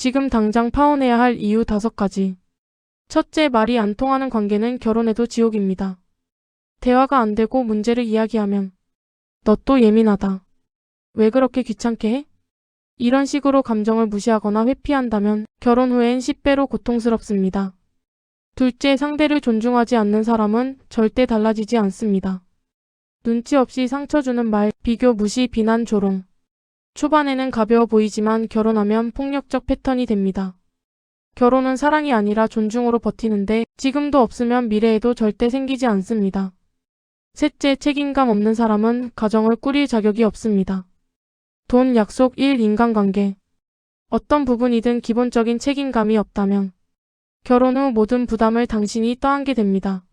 지금 당장 파혼해야 할 이유 다섯 가지. 첫째, 말이 안 통하는 관계는 결혼해도 지옥입니다. 대화가 안 되고 문제를 이야기하면 너 또 예민하다. 왜 그렇게 귀찮게 해? 이런 식으로 감정을 무시하거나 회피한다면 결혼 후엔 10배로 고통스럽습니다. 둘째, 상대를 존중하지 않는 사람은 절대 달라지지 않습니다. 눈치 없이 상처 주는 말, 비교, 무시, 비난, 조롱. 초반에는 가벼워 보이지만 결혼하면 폭력적 패턴이 됩니다. 결혼은 사랑이 아니라 존중으로 버티는데 지금도 없으면 미래에도 절대 생기지 않습니다. 셋째, 책임감 없는 사람은 가정을 꾸릴 자격이 없습니다. 돈, 약속, 일, 인간관계. 어떤 부분이든 기본적인 책임감이 없다면 결혼 후 모든 부담을 당신이 떠안게 됩니다.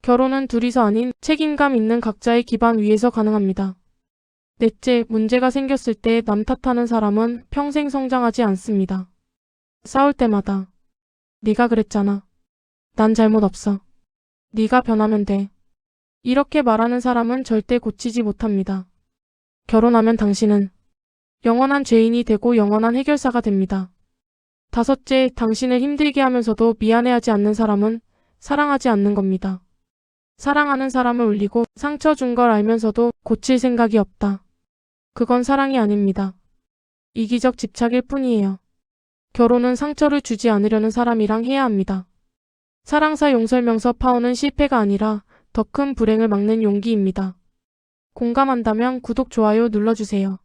결혼은 둘이서 아닌 책임감 있는 각자의 기반 위에서 가능합니다. 넷째, 문제가 생겼을 때 남 탓하는 사람은 평생 성장하지 않습니다. 싸울 때마다 네가 그랬잖아. 난 잘못 없어. 네가 변하면 돼. 이렇게 말하는 사람은 절대 고치지 못합니다. 결혼하면 당신은 영원한 죄인이 되고 영원한 해결사가 됩니다. 다섯째, 당신을 힘들게 하면서도 미안해하지 않는 사람은 사랑하지 않는 겁니다. 사랑하는 사람을 울리고 상처 준 걸 알면서도 고칠 생각이 없다. 그건 사랑이 아닙니다. 이기적 집착일 뿐이에요. 결혼은 상처를 주지 않으려는 사람이랑 해야 합니다. 사랑사 용설명서 파혼은 실패가 아니라 더 큰 불행을 막는 용기입니다. 공감한다면 구독, 좋아요 눌러주세요.